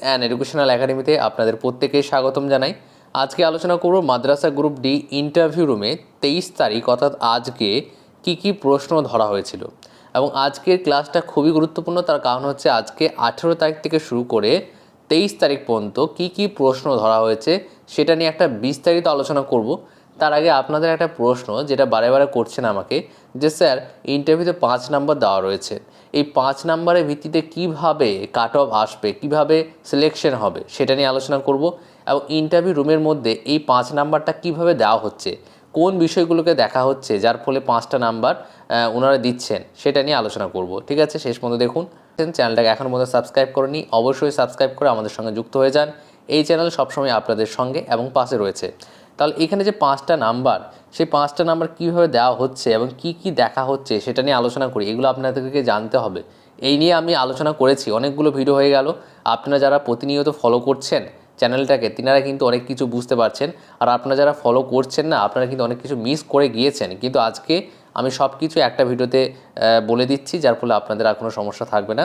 And educational একাডেমিতে আপনাদের প্রত্যেকে স্বাগতম জানাই। আজকে আলোচনা করব মাদ্রাসা গ্রুপ ডি ইন্টারভিউ রুমে তেইশ তারিখ, অর্থাৎ আজকে কি কি প্রশ্ন ধরা হয়েছিল। এবং আজকের ক্লাসটা খুবই গুরুত্বপূর্ণ, তার কারণ হচ্ছে আজকে আঠেরো তারিখ থেকে শুরু করে তেইশ তারিখ পর্যন্ত কি কি প্রশ্ন ধরা হয়েছে, সেটা নিয়ে একটা বিস্তারিত আলোচনা করব। তার আগে আপনাদের একটা প্রশ্ন যেটা বারে বারে করছেন আমাকে, যে স্যার ইন্টারভিউতে পাঁচ নাম্বার দেওয়া রয়েছে। এই পাঁচ নাম্বারের ভিত্তিতে কীভাবে কাট অফ আসবে, কীভাবে সিলেকশন হবে, সেটা নিয়ে আলোচনা করব এবং ইন্টারভিউ রুমের মধ্যে এই পাঁচ নাম্বারটা কীভাবে দেওয়া হচ্ছে, কোন বিষয়গুলোকে দেখা হচ্ছে, যার ফলে পাঁচটা নাম্বার ওনারা দিচ্ছেন, সেটা নিয়ে আলোচনা করব। ঠিক আছে? শেষ পর্যন্ত দেখুন। চ্যানেলটাকে এখন পর্যন্ত সাবস্ক্রাইব করেনি অবশ্যই সাবস্ক্রাইব করে আমাদের সঙ্গে যুক্ত হয়ে যান। এই চ্যানেল সবসময় আপনাদের সঙ্গে এবং পাশে রয়েছে। তাহলে এখানে যে পাঁচটা নাম্বার, সেই পাঁচটা নাম্বার কীভাবে দেওয়া হচ্ছে এবং কি কি দেখা হচ্ছে সেটা নিয়ে আলোচনা করি। এগুলো আপনাদেরকে জানতে হবে। এই নিয়ে আমি আলোচনা করেছি, অনেকগুলো ভিডিও হয়ে গেল। আপনারা যারা প্রতিনিয়ত ফলো করছেন চ্যানেলটাকে তিনারা কিন্তু অনেক কিছু বুঝতে পারছেন। আর আপনারা যারা ফলো করছেন না, আপনারা কিন্তু অনেক কিছু মিস করে গিয়েছেন। কিন্তু আজকে আমি সব কিছু একটা ভিডিওতে বলে দিচ্ছি, যার ফলে আপনাদের আর কোনো সমস্যা থাকবে না।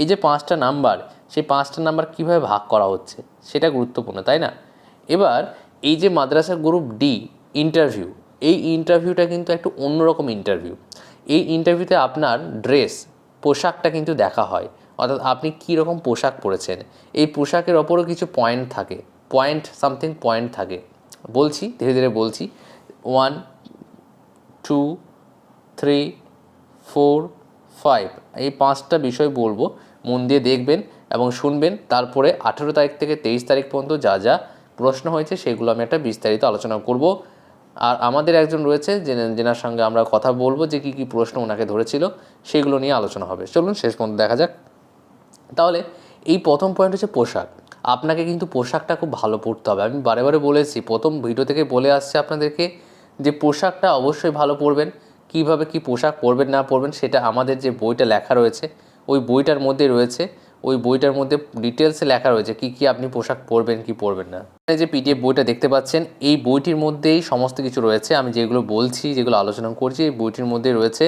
এই যে পাঁচটা নাম্বার, সেই পাঁচটা নাম্বার কীভাবে ভাগ করা হচ্ছে, সেটা গুরুত্বপূর্ণ, তাই না? এবার এই যে মাদ্রাসা গ্রুপ ডি ইন্টারভিউ এই ইন্টারভিউটা কিন্তু একটু অন্যরকম ইন্টারভিউ এই ইন্টারভিউতে আপনার ড্রেস পোশাকটা কিন্তু দেখা হয়। অর্থাৎ আপনি কী রকম পোশাক পরেছেন। এই পোশাকের ওপরও কিছু পয়েন্ট থাকে। পয়েন্ট সামথিং পয়েন্ট থাকে। বলছি, ধীরে ধীরে বলছি। One two three four five এই পাঁচটা বিষয় বলব। মন দিয়ে দেখবেন এবং শুনবেন। তারপরে আঠেরো তারিখ থেকে তেইশ তারিখ পর্যন্ত যা যা প্রশ্ন হয়েছে, সেগুলো আমি একটা বিস্তারিত আলোচনা করব। আর আমাদের একজন রয়েছে যেনার সঙ্গে আমরা কথা বলব, যে কী কী প্রশ্ন ওনাকে ধরেছিল, সেগুলো নিয়ে আলোচনা হবে। চলুন, শেষ পর্যন্ত দেখা যাক। তাহলে, এই প্রথম পয়েন্ট হচ্ছে পোশাক। আপনাকে কিন্তু পোশাকটা খুব ভালো পরতে হবে। আমি বারে বারে বলেছি, প্রথম ভিডিও থেকে বলে আসছে আপনাদেরকে যে পোশাকটা অবশ্যই ভালো পরবেন, কীভাবে কি পোশাক পরবেন, না পরবেন, সেটা আমাদের যে বইটা লেখা রয়েছে, ওই বইটার মধ্যে রয়েছে। ওই বইটার মধ্যে ডিটেলসে লেখা রয়েছে কি কি আপনি পোশাক পরবেন, কি পরবেন না। এই যে পিডিএফ বইটা দেখতে পাচ্ছেন, এই বইটির মধ্যেই সমস্ত কিছু রয়েছে। আমি যেগুলো বলছি, যেগুলো আলোচনা করছি, এই বইটির মধ্যে রয়েছে।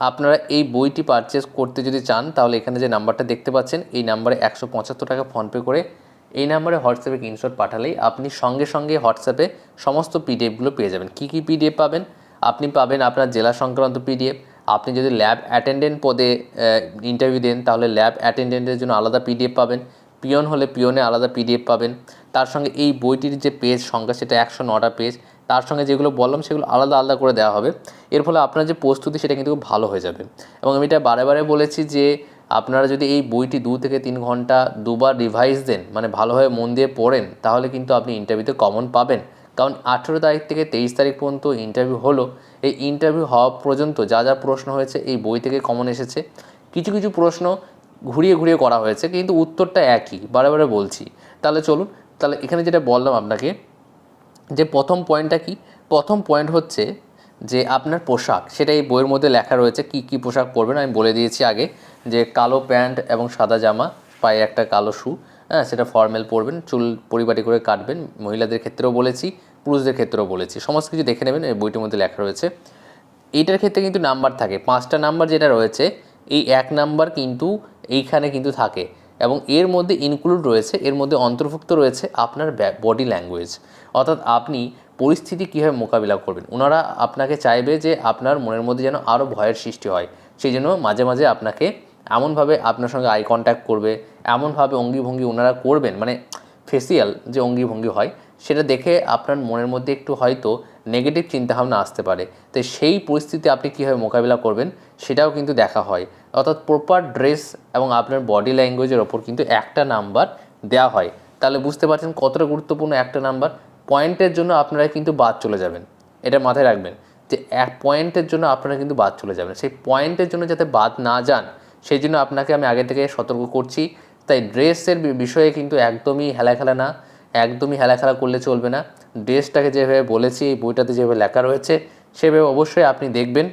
আপনারা এই বইটি পারচেস করতে যদি চান, তাহলে এখানে যে নাম্বারটা দেখতে পাচ্ছেন, এই নাম্বারে একশো পঁচাত্তর টাকা ফোনপে করে এই নাম্বারে হোয়াটসঅ্যাপে স্ক্রিনশট পাঠালেই আপনি সঙ্গে সঙ্গে হোয়াটসঅ্যাপে সমস্ত পিডিএফগুলো পেয়ে যাবেন। কী কী পিডিএফ পাবেন? আপনি পাবেন আপনার জেলা সংক্রান্ত পিডিএফ আপনি যদি ল্যাব অ্যাটেন্ডেন্ট পদে ইন্টারভিউ দেন, তাহলে ল্যাব অ্যাটেন্ডেন্টের জন্য আলাদা পিডিএফ পাবেন। পিয়ন হলে পিয়নে আলাদা পিডিএফ পাবেন। তার সঙ্গে এই বইটির যে পেজ সংখ্যা, সেটা একশো নটা পেজ তার সঙ্গে যেগুলো বললাম, সেগুলো আলাদা আলাদা করে দেওয়া হবে। এর ফলে আপনার যে প্রস্তুতি, সেটা কিন্তু খুব ভালো হয়ে যাবে। এবং আমি এটা বারে বারে বলেছি যে, আপনারা যদি এই বইটি দু থেকে তিন ঘণ্টা দুবার রিভাইজ দেন মানে ভালোভাবে মন দিয়ে পড়েন, তাহলে কিন্তু আপনি ইন্টারভিউতে কমন পাবেন। কারণ আঠেরো তারিখ থেকে তেইশ তারিখ পর্যন্ত ইন্টারভিউ হলো। এই ইন্টারভিউ হওয়া পর্যন্ত যা যা প্রশ্ন হয়েছে এই বই থেকে কমন এসেছে। কিছু কিছু প্রশ্ন ঘুরিয়ে ঘুরিয়ে করা হয়েছে, কিন্তু উত্তরটা একই, বারে বলছি। তাহলে চলুন, তাহলে এখানে যেটা বললাম আপনাকে, যে প্রথম পয়েন্টটা কি? প্রথম পয়েন্ট হচ্ছে যে আপনার পোশাক, সেটা এই বইয়ের মধ্যে লেখা রয়েছে, কি কি পোশাক পরবেন, আমি বলে দিয়েছি আগে যে কালো প্যান্ট এবং সাদা জামা, পায়ে একটা কালো শু হ্যাঁ সেটা ফর্মাল পরবেন, চুল পরিপাটি করে কাটবেন, মহিলাদের ক্ষেত্রেও বলেছি, পুরুষদের ক্ষেত্রেও বলেছি, সমস্ত কিছু দেখে নেবেন, এই বইটির মধ্যে লেখা রয়েছে। এইটার ক্ষেত্রে কিন্তু নাম্বার থাকে, পাঁচটা নাম্বার যেটা রয়েছে, এই এক নাম্বার কিন্তু এইখানে কিন্তু থাকে এবং এর মধ্যে ইনক্লুড রয়েছে, এর মধ্যে অন্তর্ভুক্ত রয়েছে আপনার বডি ল্যাঙ্গুয়েজ অর্থাৎ আপনি পরিস্থিতি কীভাবে মোকাবিলা করবেন, ওনারা আপনাকে চাইবে যে আপনার মনের মধ্যে যেন আরও ভয়ের সৃষ্টি হয়, সেই জন্য মাঝে মাঝে আপনাকে এমনভাবে আপনার সঙ্গে আই কন্ট্যাক্ট করবে, এমনভাবে অঙ্গি ভঙ্গি ওনারা করবেন মানে ফেসিয়াল যে অঙ্গি ভঙ্গি হয়, সেটা দেখে আপনার মনের মধ্যে একটু হয়তো নেগেটিভ চিন্তাভাবনা আসতে পারে। তো সেই পরিস্থিতি আপনি কীভাবে মোকাবিলা করবেন, সেটাও কিন্তু দেখা হয়। অর্থাৎ প্রপার ড্রেস এবং আপনার বডি ল্যাঙ্গুয়েজের ওপর কিন্তু একটা নাম্বার দেওয়া হয়। তাহলে বুঝতে পারছেন কতটা গুরুত্বপূর্ণ একটা নাম্বার পয়েন্টের জন্য আপনারা কিন্তু বাদ চলে যাবেন। এটা মাথায় রাখবেন যে, এক পয়েন্টের জন্য আপনারা কিন্তু বাদ চলে যাবেন। সেই পয়েন্টের জন্য যাতে বাদ না যান সেই জন্য আপনাকে আমি আগে থেকে সতর্ক করছি। তাই ড্রেসের বিষয়ে কিন্তু একদমই হেলাখেলা না, একদমই হেলাখেলা করলে চলবে না। ড্রেসটাকে যেভাবে বলেছি, এই বইটাতে যেভাবে লেখা রয়েছে, সেভাবে অবশ্যই আপনি দেখবেন।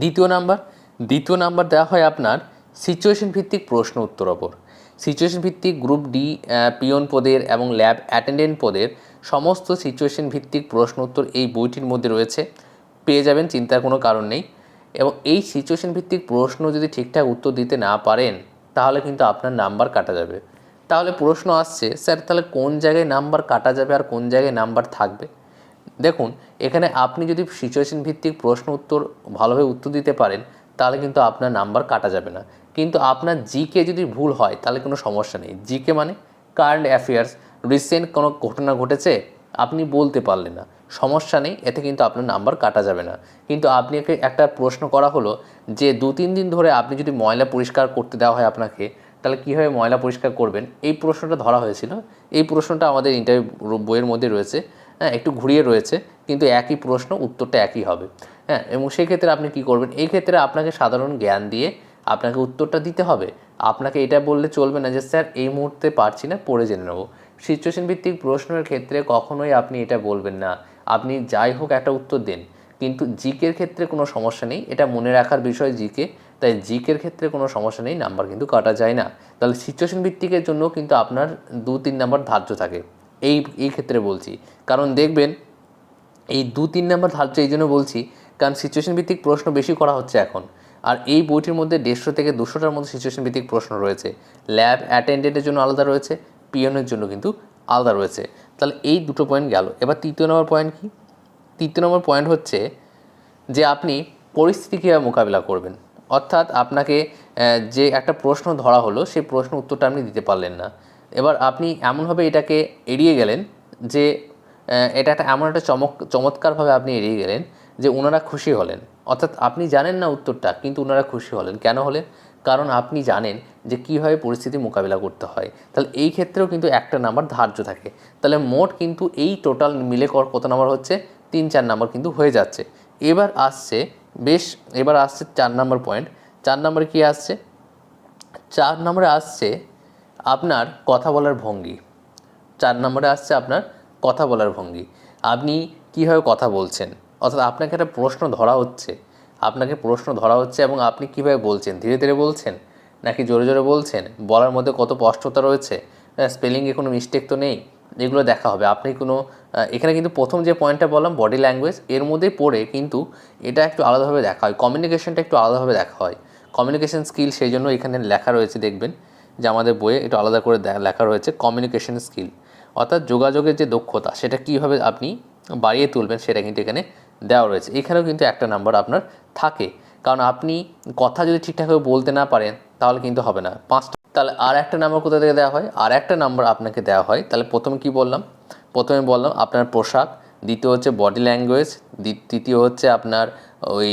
দ্বিতীয় নাম্বার দ্বিতীয় নাম্বার দেওয়া হয় আপনার সিচুয়েশন ভিত্তিক প্রশ্ন উত্তর ওপর। সিচুয়েশন ভিত্তিক গ্রুপ ডি পিয়ন পদের এবং ল্যাব অ্যাটেন্ডেন্ট পদের সমস্ত সিচুয়েশন ভিত্তিক প্রশ্ন উত্তর এই বইটির মধ্যে রয়েছে। পেয়ে যাবেন, চিন্তার কোনো কারণ নেই। এবং এই সিচুয়েশন ভিত্তিক প্রশ্ন যদি ঠিকঠাক উত্তর দিতে না পারেন, তাহলে কিন্তু আপনার নাম্বার কাটা যাবে। তাহলে প্রশ্ন আসছে, স্যার, তাহলে কোন জায়গায় নাম্বার কাটা যাবে আর কোন জায়গায় নাম্বার থাকবে? দেখুন, এখানে আপনি যদি সিচুয়েশন ভিত্তিক প্রশ্ন উত্তর ভালোভাবে উত্তর দিতে পারেন, তাহলে কিন্তু আপনার নাম্বার কাটা যাবে না। কিন্তু আপনার জিকে যদি ভুল হয়, তাহলে কোনো সমস্যা নেই। জিকে মানে কারেন্ট অ্যাফেয়ার্স রিসেন্ট কোনো ঘটনা ঘটেছে? আপনি বলতে পারলেন না। সমস্যা নেই, এতে কিন্তু আপনার নাম্বার কাটা যাবে না। কিন্তু আপনাকে একটা প্রশ্ন করা হলো যে দু তিন দিন ধরে আপনি যদি ময়লা পরিষ্কার করতে দেওয়া হয় আপনাকে, তাহলে কীভাবে ময়লা পরিষ্কার করবেন? এই প্রশ্নটা ধরা হয়েছিল। এই প্রশ্নটা আমাদের ইন্টারভিউ বইয়ের মধ্যে রয়েছে। হ্যাঁ একটু ঘুরিয়ে রয়েছে, কিন্তু একই প্রশ্ন, উত্তরটা একই হবে। হ্যাঁ এবং সেই ক্ষেত্রে আপনি কি করবেন? এই ক্ষেত্রে আপনাকে সাধারণ জ্ঞান দিয়ে আপনাকে উত্তরটা দিতে হবে। আপনাকে এটা বললে চলবে না যে, স্যার, এই মুহূর্তে পারছি না, পড়ে জেনে নেব। সিচুয়েশন ভিত্তিক প্রশ্নের ক্ষেত্রে কখনোই আপনি এটা বলবেন না। আপনি যাই হোক একটা উত্তর দিন। কিন্তু জিকের ক্ষেত্রে কোনো সমস্যা নেই। এটা মনে রাখার বিষয় জিকে। তাই জিকের ক্ষেত্রে কোনো সমস্যা নেই। নাম্বার কিন্তু কাটা যায় না। তাহলে সিচুয়েশন ভিত্তিকের জন্য কিন্তু আপনার দু তিন নাম্বার ধার্য থাকে। এই এই ক্ষেত্রে বলছি। কারণ দেখবেন, এই দু তিন নাম্বার ধার্য এই জন্য বলছি, কারণ সিচুয়েশন ভিত্তিক প্রশ্ন বেশি করা হচ্ছে এখন। আর এই বইটির মধ্যে দেড়শো থেকে দুশোটার মধ্যে সিচুয়েশন ভিত্তিক প্রশ্ন রয়েছে। ল্যাব অ্যাটেন্ডেন্টের জন্য আলাদা রয়েছে। পিয়নের জন্য কিন্তু আলাদা রয়েছে। তাহলে এই দুটো পয়েন্ট গেল। এবার তৃতীয় নম্বর পয়েন্ট কি? তৃতীয় নম্বর পয়েন্ট হচ্ছে যে আপনি পরিস্থিতি কীভাবে মোকাবিলা করবেন। অর্থাৎ আপনাকে যে একটা প্রশ্ন ধরা হলো, সেই প্রশ্ন উত্তরটা আপনি দিতে পারলেন না। এবার আপনি এমনভাবে এটাকে এড়িয়ে গেলেন যে এটা একটা এমন একটা চমক, চমৎকারভাবে আপনি এড়িয়ে গেলেন যে ওনারা খুশি হলেন। অর্থাৎ আপনি জানেন না উত্তরটা, কিন্তু ওনারা খুশি হলেন। কেন হলেন? কারণ আপনি জানেন যে কীভাবে পরিস্থিতি মোকাবিলা করতে হয়। তাহলে এই ক্ষেত্রেও কিন্তু একটা নাম্বার ধার্য থাকে। তাহলে মোট কিন্তু এই টোটাল মিলে কর কত নাম্বার হচ্ছে? তিন, চার নাম্বার কিন্তু হয়ে যাচ্ছে। এবার আসছে বেশ, এবার আসছে চার নাম্বার পয়েন্ট চার নাম্বারে কী আসছে? চার নম্বরে আসছে আপনার কথা বলার ভঙ্গি। চার নম্বরে আসছে আপনার কথা বলার ভঙ্গি। আপনি কীভাবে কথা বলছেন? অর্থাৎ আপনাকে একটা প্রশ্ন ধরা হচ্ছে। আপনাকে প্রশ্ন ধরা হচ্ছে এবং আপনি কীভাবে বলছেন? ধীরে ধীরে বলছেন? নাকি জোরে জোরে বলছেন? বলার মধ্যে কত স্পষ্টতা রয়েছে? স্পেলিংয়ে কোনো মিস্টেক তো নেই? এগুলো দেখা হবে। আপনি কোনো এখানে কিন্তু প্রথম যে পয়েন্টটা বললাম বডি ল্যাঙ্গুয়েজ এর মধ্যেই পড়ে কিন্তু এটা একটু আলাদাভাবে দেখা হয়। কমিউনিকেশনটা একটু আলাদাভাবে দেখা হয়। কমিউনিকেশন স্কিল সেই জন্য এখানে লেখা রয়েছে, দেখবেন যে আমাদের বইয়ে একটু আলাদা করে লেখা রয়েছে কমিউনিকেশন স্কিল অর্থাৎ যোগাযোগের যে দক্ষতা, সেটা কীভাবে আপনি বাড়িয়ে তুলবেন, সেটা কিন্তু এখানে দেওয়া রয়েছে। এখানেও কিন্তু একটা নাম্বার আপনার থাকে। কারণ আপনি কথা যদি ঠিকঠাকভাবে বলতে না পারেন, তাহলে কিন্তু হবে না। পাঁচটা তাহলে আর একটা নাম্বার কোথা থেকে দেওয়া হয়? আর একটা নাম্বার আপনাকে দেওয়া হয়। তাহলে প্রথমে কি বললাম? প্রথমে বললাম আপনার পোশাক, দ্বিতীয় হচ্ছে বডি ল্যাঙ্গুয়েজ তৃতীয় হচ্ছে আপনার ওই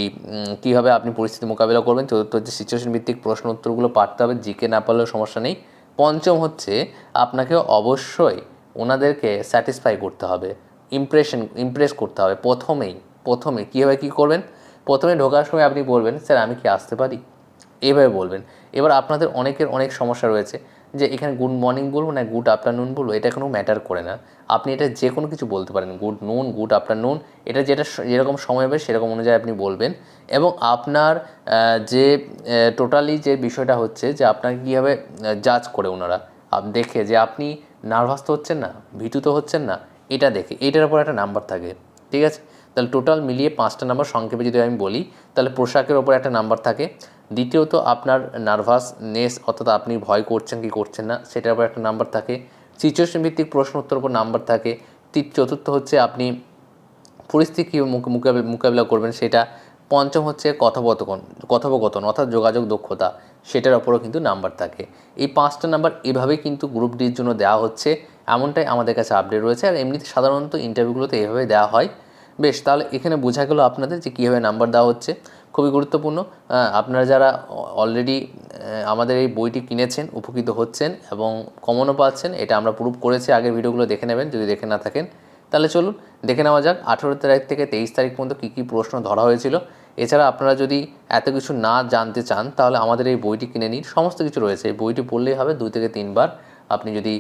কীভাবে আপনি পরিস্থিতি মোকাবিলা করবেন, চতুর্থ হচ্ছে সিচুয়েশন ভিত্তিক প্রশ্ন উত্তরগুলো পারতে হবে, জিকে না পারলেও সমস্যা নেই। পঞ্চম হচ্ছে আপনাকে অবশ্যই ওনাদেরকে স্যাটিসফাই করতে হবে। ইমপ্রেশন ইমপ্রেস করতে হবে প্রথমেই। প্রথমে কীভাবে কী করবেন? প্রথমে ঢোকার সময় আপনি বলবেন, স্যার, আমি কি আসতে পারি? এভাবে বলবেন। এবার আপনাদের অনেকের অনেক সমস্যা রয়েছে যে, এখানে গুড মর্নিং বলব না গুড আফটারনুন বলব, এটা কোনো ম্যাটার করে না। আপনি এটা যে কোনো কিছু বলতে পারেন গুড নুন গুড আফটারনুন এটা যেটা যেরকম সময় হবে সেরকম অনুযায়ী আপনি বলবেন। এবং আপনার যে টোটালি যে বিষয়টা হচ্ছে যে, আপনাকে কীভাবে জাজ করে ওনারা। দেখে যে আপনি নার্ভাস তো হচ্ছেন না, ভীতু তো হচ্ছেন না, এটা দেখে। এটার উপর একটা নাম্বার থাকে, ঠিক আছে? তাহলে টোটাল মিলিয়ে পাঁচটা নাম্বার সংক্ষেপে যদি আমি বলি, তাহলে পোশাকের ওপর একটা নাম্বার থাকে। দ্বিতীয়ত আপনার নার্ভাসনেস অর্থাৎ আপনি ভয় করছেন কি করছেন না, সেটার উপর একটা নাম্বার থাকে। সিচুয়েশন ভিত্তিক প্রশ্ন উত্তর উপর নাম্বার থাকে। চতুর্থ হচ্ছে আপনি পরিস্থিতি কীভাবে মুকা- মোকাবিলা মোকাবিলা করবেন সেটা। পঞ্চম হচ্ছে কথোপকথন কথোপকথন, অর্থাৎ যোগাযোগ দক্ষতা, সেটার ওপরও কিন্তু নাম্বার থাকে। এই পাঁচটা নাম্বার এভাবেই কিন্তু গ্রুপ ডির জন্য দেওয়া হচ্ছে। এমনটাই আমাদের কাছে আপডেট রয়েছে। আর এমনিতে সাধারণত ইন্টারভিউগুলোতে এভাবে দেওয়া হয়। বেশ, তাহলে এখানে বোঝা গেল আপনাদের যে কীভাবে নাম্বার দেওয়া হচ্ছে। খুবই গুরুত্বপূর্ণ। আপনারা যারা অলরেডি আমাদের এই বইটি কিনেছেন, উপকৃত হচ্ছেন এবং কমনও পাচ্ছেন, এটা আমরা প্রুভ করেছি, আগের ভিডিওগুলো দেখে নেবেন, যদি দেখে না থাকেন। তাহলে চলুন, দেখে নেওয়া যাক, আঠেরো তারিখ থেকে তেইশ তারিখ পর্যন্ত কী কী প্রশ্ন ধরা হয়েছিল। এছাড়া আপনারা যদি এত কিছু না জানতে চান, তাহলে আমাদের এই বইটি কিনে নিন। সমস্ত কিছু রয়েছে, এই বইটি পড়লেই হবে দুই থেকে তিনবার। আপনি যদি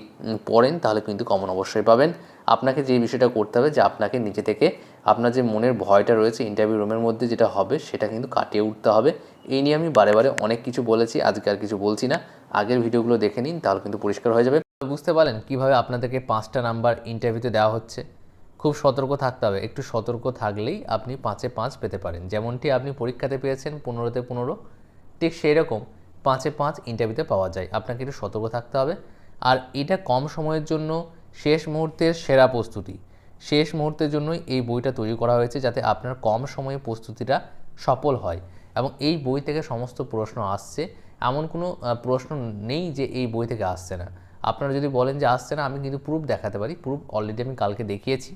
পড়েন, তাহলে কিন্তু কমন অবশ্যই পাবেন। আপনাকে যে বিষয়টা করতে হবে, যে আপনাকে নিজে থেকে আপনার যে মনের ভয়টা রয়েছে ইন্টারভিউ রুমের মধ্যে যেটা হবে, সেটা কিন্তু কাটিয়ে উঠতে হবে। এই নিয়ে আমি বারে বারে অনেক কিছু বলেছি, আজকে আর কিছু বলছি না। আগের ভিডিওগুলো দেখে নিন, তাহলে কিন্তু পরিষ্কার হয়ে যাবে। বুঝতে পারেন কীভাবে আপনাদেরকে পাঁচটা নাম্বার ইন্টারভিউতে দেওয়া হচ্ছে? খুব সতর্ক থাকতে হবে। একটু সতর্ক থাকলেই আপনি পাঁচে পাঁচ পেতে পারেন। যেমনটি আপনি পরীক্ষাতে পেয়েছেন পনেরোতে পনেরো, ঠিক সেই রকম পাঁচে পাঁচ ইন্টারভিউতে পাওয়া যায়। আপনাকে একটু সতর্ক থাকতে হবে। আর এটা কম সময়ের জন্য শেষ মুহূর্তের সেরা প্রস্তুতি। শেষ মুহূর্তের জন্যই এই বইটা তৈরি করা হয়েছে যাতে আপনার কম সময়ে প্রস্তুতিটা সফল হয় এবং এই বই থেকে সমস্ত প্রশ্ন আসছে। এমন কোনো প্রশ্ন নেই যে এই বই থেকে আসছে না। আপনারা যদি বলেন যে আসছে না, আমি কিন্তু প্রুফ দেখাতে পারি। প্রুফ অলরেডি আমি কালকে দেখিয়েছি।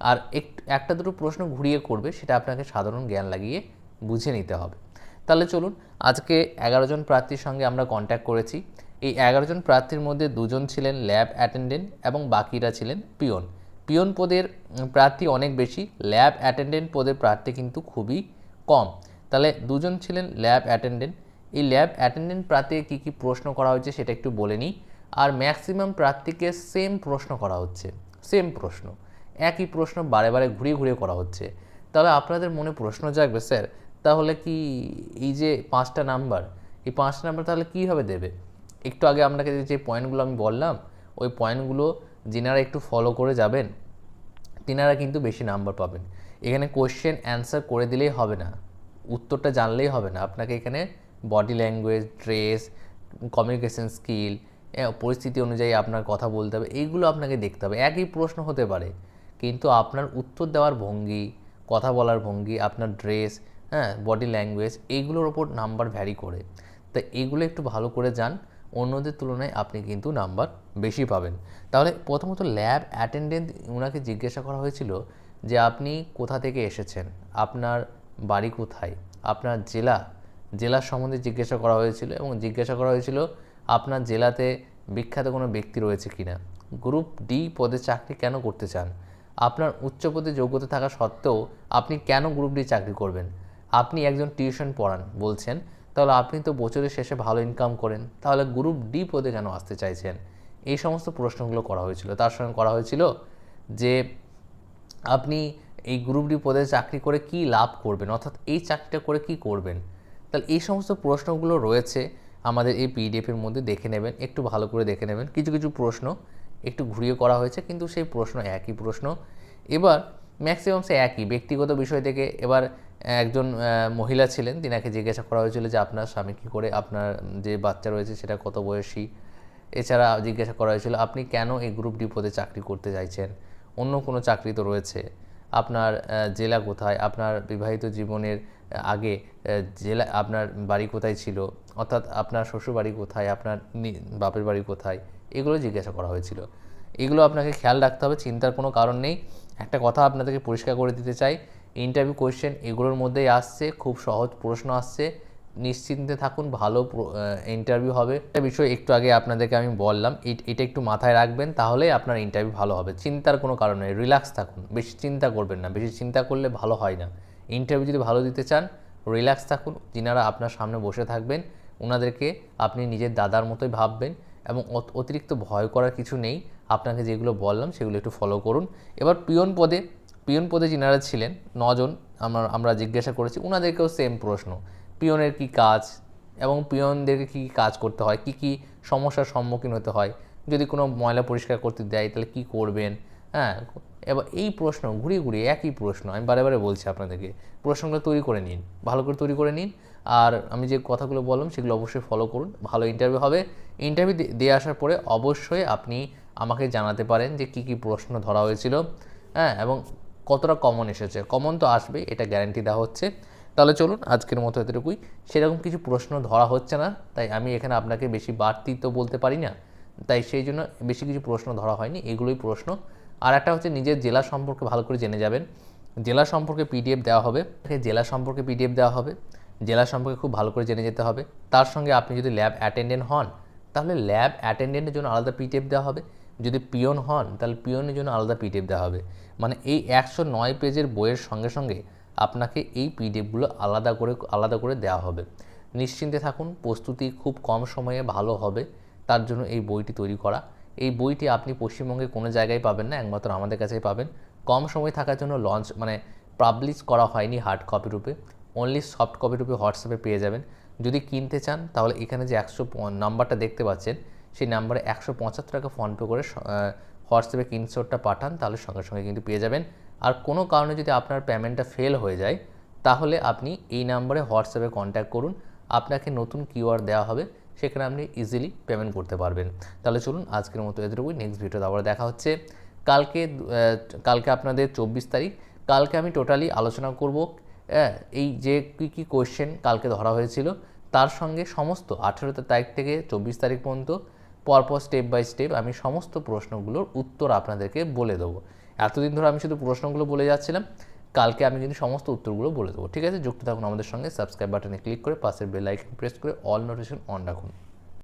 আর একটু, একটা দুটো প্রশ্ন ঘুরিয়ে করবে, সেটা আপনাকে সাধারণ জ্ঞান লাগিয়ে বুঝে নিতে হবে। তাহলে চলুন, আজকে এগারো জন প্রার্থীর সঙ্গে আমরা কন্ট্যাক্ট করেছি। এই এগারো জন প্রার্থীর মধ্যে দুজন ছিলেন ল্যাব অ্যাটেন্ডেন্ট এবং বাকিরা ছিলেন পিয়ন পিয়ন পদের প্রার্থী অনেক বেশি, ল্যাব অ্যাটেন্ডেন্ট পদের প্রার্থী কিন্তু খুবই কম। তাহলে দুজন ছিলেন ল্যাব অ্যাটেন্ডেন্ট। এই ল্যাব অ্যাটেন্ডেন্ট প্রার্থীকে কী কী প্রশ্ন করা হয়েছে সেটা একটু বলে নিই। আর ম্যাক্সিমাম প্রার্থীকে সেম প্রশ্ন করা হচ্ছে, সেম প্রশ্ন। একই প্রশ্ন বারে বারে ঘুরিয়ে ঘুরিয়ে করা হচ্ছে। তাহলে আপনাদের মনে প্রশ্ন জাগবে, স্যার, তাহলে কি এই যে পাঁচটা নাম্বার, এই পাঁচটা নাম্বার তাহলে কীভাবে দেবে? একটু আগে আপনাকে যে পয়েন্টগুলো আমি বললাম, ওই পয়েন্টগুলো যিনারা একটু ফলো করে যাবেন তিনারা কিন্তু বেশি নাম্বার পাবেন। এখানে কোশ্চেন অ্যান্সার করে দিলেই হবে না। উত্তরটা জানলেই হবে না। আপনাকে এখানে body language dress communication skill পরিস্থিতি অনুযায়ী আপনার কথা বলতে হবে, এইগুলো আপনাকে দেখতে হবে। একই প্রশ্ন হতে পারে, কিন্তু আপনার উত্তর দেওয়ার ভঙ্গি, কথা বলার ভঙ্গি, আপনার ড্রেস হ্যাঁ বডি ল্যাঙ্গুয়েজ এইগুলোর ওপর নাম্বার ভ্যারি করে। তা এগুলো একটু ভালো করে যান। অন্যদের তুলনায় আপনি কিন্তু নাম্বার বেশি পাবেন। তাহলে প্রথমত ল্যাব অ্যাটেন্ডেন্ট ওনাকে জিজ্ঞাসা করা হয়েছিল যে আপনি কোথা থেকে এসেছেন? আপনার বাড়ি কোথায়? আপনার জেলা? জেলার সম্বন্ধে জিজ্ঞাসা করা হয়েছিল এবং জিজ্ঞাসা করা হয়েছিল আপনার জেলাতে বিখ্যাত কোনো ব্যক্তি রয়েছে কিনা? গ্রুপ ডি পদে চাকরি কেন করতে চান? আপনার উচ্চ পদে যোগ্যতা থাকা সত্ত্বেও আপনি কেন গ্রুপ ডি চাকরি করবেন? আপনি একজন টিউশন পড়ান, বলছেন। তাহলে আপনি তো বছরের শেষে ভালো ইনকাম করেন। তাহলে গ্রুপ ডি পদে কেন আসতে চাইছেন? এই সমস্ত প্রশ্নগুলো করা হয়েছিল। তার সঙ্গে করা হয়েছিল যে আপনি এই গ্রুপ ডি পদে চাকরি করে কি লাভ করবেন? অর্থাৎ এই চাকরিটা করে কি করবেন? তাহলে এই সমস্ত প্রশ্নগুলো রয়েছে। আমাদের এই পিডিএফের মধ্যে দেখে নেবেন, একটু ভালো করে দেখে নেবেন। কিছু কিছু প্রশ্ন একটু ঘুরিয়ে করা হয়েছে, কিন্তু সেই প্রশ্ন একই প্রশ্ন। এবার ম্যাক্সিমাম সে একই, ব্যক্তিগত বিষয় থেকে এবার একজন মহিলা ছিলেন, তিনাকে জিজ্ঞাসা করা হয়েছিল যে আপনার স্বামী কী করে, আপনার যে বাচ্চা রয়েছে সেটা কত বয়সী? এছাড়া জিজ্ঞাসা করা হয়েছিল, আপনি কেন এই গ্রুপ ডি পদে চাকরি করতে চাইছেন? অন্য কোনো চাকরি তো রয়েছে। আপনার জেলা কোথায়? আপনার বিবাহিত জীবনের আগে জেলা, আপনার বাড়ি কোথায় ছিল? অর্থাৎ আপনার শ্বশুর বাড়ি কোথায়? আপনার বাপের বাড়ি কোথায়? এগুলো জিজ্ঞাসা করা হয়েছিল। এগুলো আপনাকে খেয়াল রাখতে হবে, চিন্তার কোনো কারণ নেই। একটা কথা আপনাদেরকে পরিষ্কার করে দিতে চাই ইন্টারভিউ কোয়েশ্চেন এগুলোর মধ্যেই আসছে, খুব সহজ প্রশ্ন আসছে। নিশ্চিন্তে থাকুন, ভালো ইন্টারভিউ হবে। একটা বিষয় একটু আগে আপনাদেরকে আমি বললাম, এটা একটু মাথায় রাখবেন, তাহলে আপনার ইন্টারভিউ ভালো হবে। চিন্তার কোনো কারণ নেই রিল্যাক্স থাকুন, বেশি চিন্তা করবেন না, বেশি চিন্তা করলে ভালো হয় না। ইন্টারভিউ যদি ভালো দিতে চান রিল্যাক্স থাকুন, যিনারা আপনার সামনে বসে থাকবেন ওনাদেরকে আপনি নিজের দাদার মতোই ভাববেন এবং অত- অতিরিক্ত ভয় করার কিছু নেই। আপনাকে যেগুলো বললাম, সেগুলো একটু ফলো করুন। এবার পিয়ন পদে পিয়ন পদে যিনারা ছিলেন, নজন আমরা আমরা জিজ্ঞাসা করেছি ওনাদেরকেও সেম প্রশ্ন। পিয়নের কি কাজ এবং পিয়নদেরকে কী কাজ করতে হয়, কি কি সমস্যার সম্মুখীন হতে হয়, যদি কোনো ময়লা পরিষ্কার করতে দেয় তাহলে কি করবেন? হ্যাঁ এবার এই প্রশ্ন ঘুরিয়ে ঘুরিয়ে একই প্রশ্ন, আমি বারে বারে বলছি আপনাদেরকে, প্রশ্নগুলো তৈরি করে নিন, ভালো করে তৈরি করে নিন। আর আমি যে কথাগুলো বললাম সেগুলো অবশ্যই ফলো করুন, ভালো ইন্টারভিউ হবে। ইন্টারভিউ দিয়ে আসার পরে অবশ্যই আপনি আমাকে জানাতে পারেন যে কি কি প্রশ্ন ধরা হয়েছিল হ্যাঁ এবং কতটা কমন এসেছে? কমন তো আসবেই এটা গ্যারান্টি দেওয়া হচ্ছে। তাহলে চলুন, আজকের মতো এতটুকুই। সেরকম কিছু প্রশ্ন ধরা হচ্ছে না, তাই আমি এখানে আপনাকে বেশি বাড়তি তো বলতে পারি না। তাই সেই জন্য বেশি কিছু প্রশ্ন ধরা হয়নি, এগুলোই প্রশ্ন। আর একটা হচ্ছে নিজের জেলা সম্পর্কে ভালো করে জেনে যাবেন। জেলা সম্পর্কে পিডিএফ দেওয়া হবে জেলা সম্পর্কে পিডিএফ দেওয়া হবে। জেলা সম্পর্কে খুব ভালো করে জেনে যেতে হবে। তার সঙ্গে আপনি যদি ল্যাব অ্যাটেন্ডেন্ট হন, তাহলে ল্যাব অ্যাটেন্ডেন্টের জন্য আলাদা পিডিএফ দেওয়া হবে। যদি পিয়ন হন, তাহলে পিয়নের জন্য আলাদা পিডিএফ দেওয়া হবে। মানে এই একশো নয় পেজের বইয়ের সঙ্গে সঙ্গে আপনাকে এই পিডিএফগুলো আলাদা করে আলাদা করে দেওয়া হবে। নিশ্চিন্তে থাকুন, প্রস্তুতি খুব কম সময়ে ভালো হবে, তার জন্য এই বইটি তৈরি করা। এই বইটি আপনি পশ্চিমবঙ্গে কোনো জায়গায় পাবেন না, একমাত্র আমাদের কাছেই পাবেন। কম সময় থাকার জন্য লঞ্চ মানে পাবলিশ করা হয়নি হার্ড কপি রূপে। অনলি সফট কপি রূপে হোয়াটসঅ্যাপে পেয়ে যাবেন। যদি কিনতে চান, তাহলে এখানে যে একশো নাম্বারটা দেখতে পাচ্ছেন সেই নাম্বারে একশো পঁচাত্তর টাকা ফোনপে করে হোয়াটসঅ্যাপে স্ক্রিনশটটা পাঠান, তাহলে সঙ্গে সঙ্গে কিন্তু পেয়ে যাবেন। আর কোনো কারণে যদি আপনার পেমেন্টটা ফেল হয়ে যায়, তাহলে আপনি এই নাম্বারে হোয়াটসঅ্যাপে কন্ট্যাক্ট করুন। আপনাকে নতুন কিউআর দেওয়া হবে, সেখানে আপনি ইজিলি পেমেন্ট করতে পারবেন। তাহলে চলুন আজকের মতো এতটুকুই। নেক্সট ভিডিওতে আবার দেখা হচ্ছে। কালকে কালকে আপনাদের চব্বিশ তারিখ। কালকে আমি টোটালি আলোচনা করব এই যে কী কী কোয়েশ্চেন কালকে ধরা হয়েছিল, তার সঙ্গে সমস্ত আঠেরো তারিখ থেকে চব্বিশ তারিখ পর্যন্ত পরপর স্টেপ বাই স্টেপ আমি সমস্ত প্রশ্নগুলোর উত্তর আপনাদেরকে বলে দেবো। এতদিন ধরে আমি শুধু প্রশ্নগুলো বলে যাচ্ছিলাম, কালকে আমি কিন্তু সমস্ত উত্তরগুলো বলে দেবো। ঠিক আছে? যুক্ত থাকুন আমাদের সঙ্গে সাবস্ক্রাইব বাটনে ক্লিক করে পাশের বেল আইকন প্রেস করে অল নোটিফিকেশন অন রাখুন।